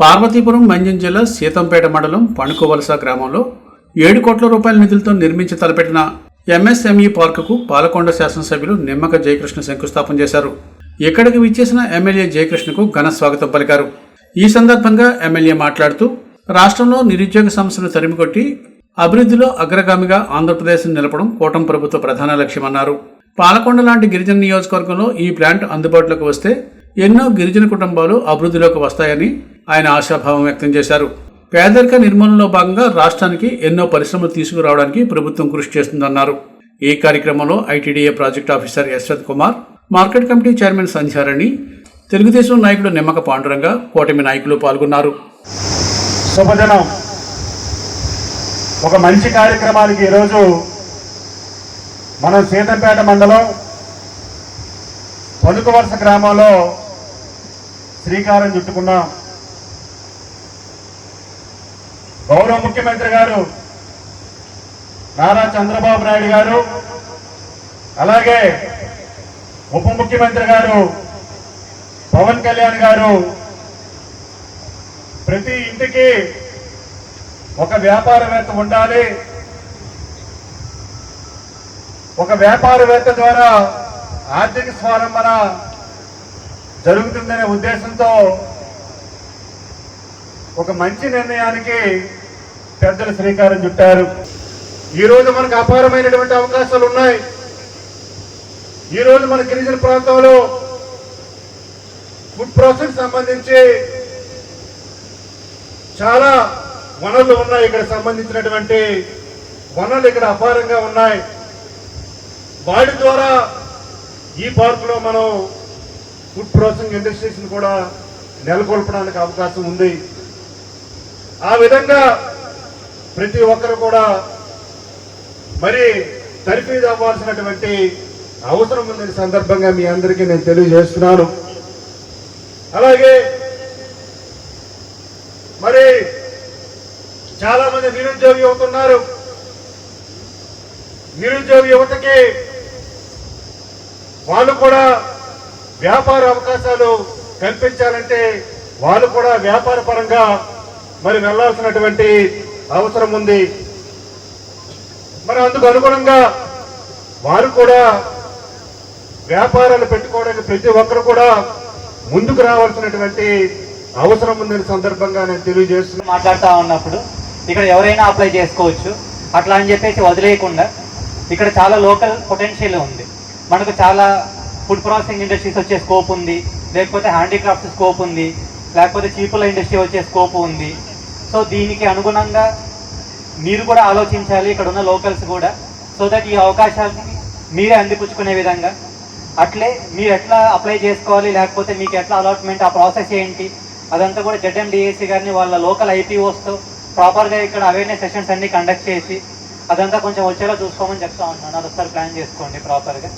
Parvathipuram మంజం జిల్లా సీతంపేట మండలం పణుకువలస గ్రామంలో ఏడు కోట్ల రూపాయల నిధులతో నిర్మించి తలపెట్టిన ఎంఎస్ఎంఈ పార్కుకు పాలకొండ శాసనసభ్యులు నిమ్మక జయకృష్ణ శంకుస్థాపన చేశారు. ఇక్కడికి విచ్చేసిన ఎమ్మెల్యే జయకృష్ణకు ఘన స్వాగతం పలికారు. ఈ సందర్భంగా ఎమ్మెల్యే మాట్లాడుతూ రాష్ట్రంలో నిరుద్యోగ సమస్యను తరిమికొట్టి అభివృద్ధిలో అగ్రగామిగా ఆంధ్రప్రదేశ్ నిలపడం కూటమి ప్రభుత్వ ప్రధాన లక్ష్యమన్నారు. పాలకొండ లాంటి గిరిజన నియోజకవర్గంలో ఈ ప్లాంట్ అందుబాటులోకి వస్తే ఎన్నో గిరిజన కుటుంబాలు అభివృద్ధిలోకి వస్తాయని ఆయన ఆశాభావం వ్యక్తం చేశారు. పేదరిక నిర్మూలనలో భాగంగా రాష్ట్రానికి ఎన్నో పరిశ్రమలు తీసుకురావడానికి ప్రభుత్వం కృషి చేస్తుందన్నారు. ఈ కార్యక్రమంలో ITDA project officer Yashwanth Kumar market committee chairman Sandhyarani Telugu Desam నాయకుడు నిమ్మక పాండురంగ కూటమి నాయకులు పాల్గొన్నారు. శుభదినం ఒక మంచి కార్యక్రమానికి ఈరోజు మనం సీతంపేట మండలం పలుకువలస గ్రామంలో శ్రీకారం చుట్టుకున్నాం. గౌరవ ముఖ్యమంత్రి గారు నారా చంద్రబాబు నాయుడు గారు అలాగే ఉప ముఖ్యమంత్రి గారు పవన్ కళ్యాణ్ గారు ప్రతి ఇంటికి ఒక వ్యాపారవేత్త ఉండాలి. ఒక వ్యాపారవేత్త ద్వారా ఆర్థిక స్వావలంబన జరుగుతుందనే ఉద్దేశంతో ఒక మంచి నిర్ణయానికి పెద్దలు శ్రీకారం చుట్టారు. ఈ రోజు మనకు అపారమైనటువంటి అవకాశాలు ఉన్నాయి. ఈ రోజు మన గిరిజన ప్రాంతంలో ఫుడ్ ప్రాసెస్ సంబంధించి చాలా వనరులు ఉన్నాయి. ఇక్కడ సంబంధించినటువంటి వనరులు ఇక్కడ అపారంగా ఉన్నాయి. వాటి ద్వారా ఈ పార్కులో మనం ఫుడ్ ప్రాసెసింగ్ ఇండస్ట్రీస్ని కూడా నెలకొల్పడానికి అవకాశం ఉంది. ఆ విధంగా ప్రతి ఒక్కరు కూడా మరి తర్ఫీదు అవ్వాల్సినటువంటి అవసరం ఉందని సందర్భంగా మీ అందరికీ నేను తెలియజేస్తున్నాను. అలాగే మరి చాలా మంది నిరుద్యోగ యువత ఉన్నారు నిరుద్యోగ యువతకి వాళ్ళు కూడా వ్యాపార అవకాశాలు కల్పించాలంటే వాళ్ళు కూడా వ్యాపార పరంగా మరి వెళ్ళాల్సినటువంటి అవసరం ఉంది. మరి అందుకు అనుగుణంగా వారు కూడా వ్యాపారాలు పెట్టుకోవడానికి ప్రతి ఒక్కరు కూడా ముందుకు రావాల్సినటువంటి అవసరం ఉందని సందర్భంగా నేను తెలియజేస్తున్నాను మాట్లాడుతూ ఉన్నప్పుడు ఇక్కడ ఎవరైనా అప్లై చేసుకోవచ్చు. అట్లా అని చెప్పేసి వదిలేయకుండా ఇక్కడ చాలా లోకల్ పొటెన్షియల్ ఉంది. మనకు చాలా ఫుడ్ ప్రాసెసింగ్ ఇండస్ట్రీస్ వచ్చే స్కోప్ ఉంది. లేకపోతే హ్యాండీక్రాఫ్ట్స్ స్కోప్ ఉంది. లేకపోతే చీపుల ఇండస్ట్రీ వచ్చే స్కోప్ ఉంది. సో దీనికి అనుగుణంగా మీరు కూడా ఆలోచించాలి ఇక్కడ ఉన్న లోకల్స్ కూడా సో దట్ ఈ అవకాశాన్ని మీరే అందిపుచ్చుకునే విధంగా. అట్లే మీరు ఎట్లా అప్లై చేసుకోవాలి లేకపోతే మీకు ఎట్లా అలాట్మెంట్ ఆ ప్రాసెస్ ఏంటి అదంతా కూడా జడ్ఎండిఏసీ గారిని వాళ్ళ లోకల్ ఐపీఓస్తో ప్రాపర్గా ఇక్కడ అవేర్నెస్ సెషన్స్ అన్ని కండక్ట్ చేసి అదంతా కొంచెం వచ్చేలా చూసుకోమని చెప్తా ఉన్నాను అదొకసారి ఒకసారి ప్లాన్ చేసుకోండి ప్రాపర్గా